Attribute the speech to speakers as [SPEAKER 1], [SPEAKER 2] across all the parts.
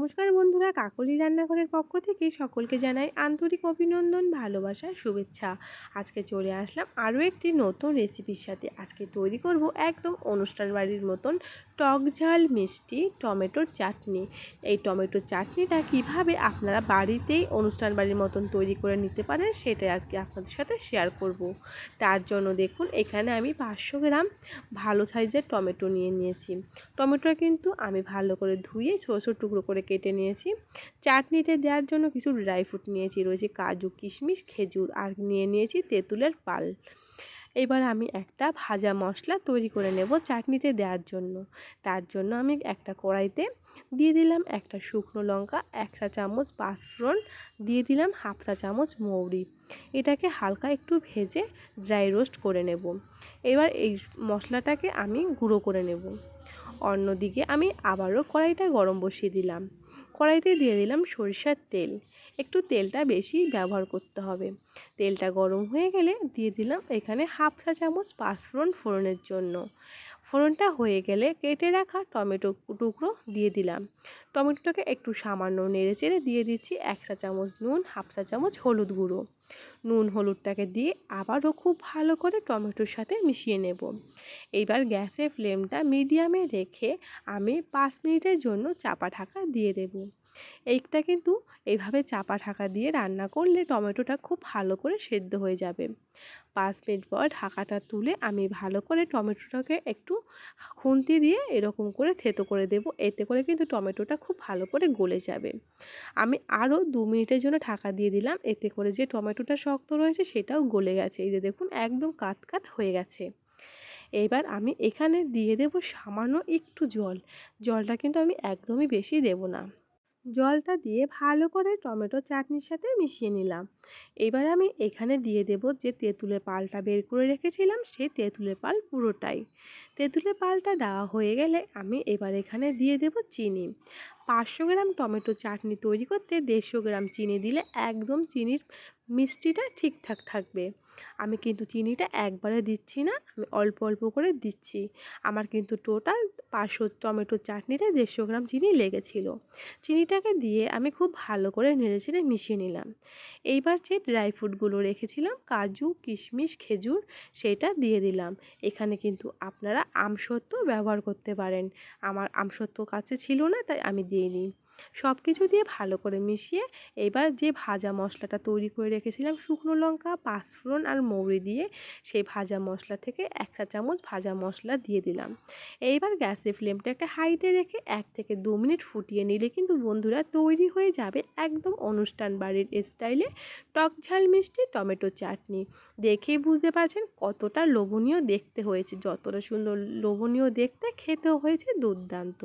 [SPEAKER 1] নমস্কার বন্ধুরা, কাকলি রান্নাঘরের পক্ষ থেকে সকলকে জানাই আন্তরিক অভিনন্দন, ভালোবাসা, শুভেচ্ছা। আজকে চলে আসলাম আরও একটি নতুন রেসিপির সাথে। আজকে তৈরি করব একদম অনুষ্ঠান বাড়ির মতন টক ঝাল, মিষ্টি, টমেটোর চাটনি। এই টমেটোর চাটনিটা কীভাবে আপনারা বাড়িতেই অনুষ্ঠান বাড়ির মতন তৈরি করে নিতে পারেন সেটাই আজকে আপনাদের সাথে শেয়ার করব। তার জন্য দেখুন, এখানে আমি পাঁচশো গ্রাম ভালো সাইজের টমেটো নিয়ে নিয়েছি। টমেটোটা কিন্তু আমি ভালো করে ধুয়ে ছোটো ছোটো টুকরো করে কেটে নিয়েছি। চাটনিতে দেওয়ার জন্য কিছু ড্রাই ফ্রুট নিয়েছি, রয়েছে কাজু, কিশমিশ, খেজুর, আর নিয়ে নিয়েছি তেঁতুলের পাল। এবার আমি একটা ভাজা মশলা তৈরি করে নেব চাটনিতে দেওয়ার জন্য। তার জন্য আমি একটা কড়াইতে দিয়ে দিলাম একটা শুকনো লঙ্কা, এক চা চামচ পাঁচফোড়ন, দিয়ে দিলাম হাফ চা চামচ মৌরি। এটাকে হালকা একটু ভেজে ড্রাই রোস্ট করে নেব। এবার এই মশলাটাকে আমি গুঁড়ো করে নেব। অন্যদিকে আমি আবারও কড়াইটা গরম বসিয়ে দিলাম। কড়াইতে দিয়ে দিলাম সরিষার তেল। একটু তেলটা বেশি ব্যবহার করতে হবে। তেলটা গরম হয়ে গেলে দিয়ে দিলাম এখানে হাফ চা চামচ পাঁচফোড়ন ফোড়নের জন্য। ফোড়নটা হয়ে গেলে কেটে রাখা টমেটো টুকরো দিয়ে দিলাম। টমেটোটাকে একটু সামান্য নেড়ে চেড়ে দিয়ে দিচ্ছি এক চা চামচ নুন, হাফ চা চামচ হলুদ গুঁড়ো। নুন, হলুদটাকে দিয়ে আবারও খুব ভালো করে টমেটোর সাথে মিশিয়ে নেব। এইবার গ্যাসের ফ্লেমটা মিডিয়ামে রেখে আমি পাঁচ মিনিটের জন্য চাপা ঢাকা দিয়ে দেব। এইটা কিন্তু এইভাবে চাপা ঢাকা দিয়ে রান্না করলে টমেটোটা খুব ভালো করে সেদ্ধ হয়ে যাবে। পাঁচ মিনিট পর ঢাকাটা তুলে আমি ভালো করে টমেটোটাকে একটু খুন্তি দিয়ে এরকম করে থেতো করে দেব। এতে করে কিন্তু টমেটোটা খুব ভালো করে গলে যাবে। আমি আরও দু মিনিটের জন্য ঢাকা দিয়ে দিলাম। এতে করে যে টমেটোটা শক্ত রয়েছে সেটাও গলে গেছে। এই যে দেখুন, একদম কাত কাত হয়ে গেছে। এবার আমি এখানে দিয়ে দেব সামান্য একটু জল। জলটা কিন্তু আমি একদমই বেশি দেব না। জলটা দিয়ে ভালো করে টমেটো চাটনির সাথে মিশিয়ে নিলাম। এবার আমি এখানে দিয়ে দেব যে তেঁতুলের পালটা বের করে রেখেছিলাম, সেই তেঁতুলের পাল পুরোটাই। তেঁতুলের পালটা দেওয়া হয়ে গেলে আমি এবার এখানে দিয়ে দেব চিনি। পাঁচশো গ্রাম টমেটো চাটনি তৈরি করতে দেড়শো গ্রাম চিনি দিলে একদম চিনির মিষ্টিটা ঠিকঠাক থাকবে। আমি কিন্তু চিনিটা একবারে দিচ্ছি না, আমি অল্প অল্প করে দিচ্ছি। আমার কিন্তু টোটাল পাঁচশো টমেটো চাটনিতে দেড়শো গ্রাম চিনি লেগেছিল। চিনিটাকে দিয়ে আমি খুব ভালো করে নেড়ে চেড়ে মিশিয়ে নিলাম। এইবার যে ড্রাই ফ্রুটগুলো রেখেছিলাম, কাজু, কিশমিশ, খেজুর, সেটা দিয়ে দিলাম। এখানে কিন্তু আপনারা আমসত্ত্ব ব্যবহার করতে পারেন। আমার আমসত্ত্ব কাছে ছিল না, তাই আমি দিয়ে নিই সব কিছু দিয়ে ভালো করে মিশিয়ে এবার যে ভাজা মশলাটা তৈরি করে রেখেছিলাম শুকনো লঙ্কা, পাঁচফোড়ন আর মৌরি দিয়ে সেই ভাজা মশলা থেকে এক চা চামচ ভাজা মশলা দিয়ে দিলাম। এইবার গ্যাসের ফ্লেমটাকে হাইটে রেখে এক থেকে দু মিনিট ফুটিয়ে নিলে কিন্তু বন্ধুরা তৈরি হয়ে যাবে একদম অনুষ্ঠান বাড়ির স্টাইলে টক ঝাল মিষ্টি টমেটো চাটনি। দেখেই বুঝতে পারছেন কতটা লোভনীয় দেখতে হয়েছে, যতটা সুন্দর লোভনীয় দেখতে খেতেও হয়েছে দুর্দান্ত।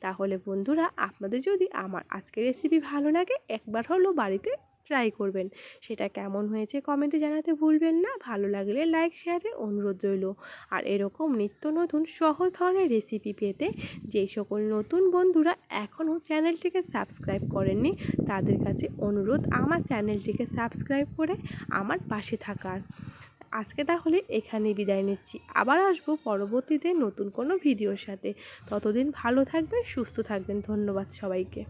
[SPEAKER 1] তাহলে বন্ধুরা আপনাদের যদি আমার আজকের রেসিপি ভালো লাগে, একবার হলো বাড়িতে ট্রাই করবেন। সেটা কেমন হয়েছে কমেন্টে জানাতে ভুলবেন না। ভালো লাগলে লাইক শেয়ারে অনুরোধ রইল। আর এরকম নিত্য নতুন সহজ ধরনের রেসিপি পেতে যেই সকল নতুন বন্ধুরা এখনও চ্যানেলটিকে সাবস্ক্রাইব করেননি, তাদের কাছে অনুরোধ আমার চ্যানেলটিকে সাবস্ক্রাইব করে আমার পাশে থাকার। আজকে তাহলে এখানে বিদায় নিচ্ছি। আবার আসব পরবর্তীতে নতুন কোনো ভিডিওর সাথে। ততদিন ভালো থাকবেন, সুস্থ থাকবেন। ধন্যবাদ সবাইকে।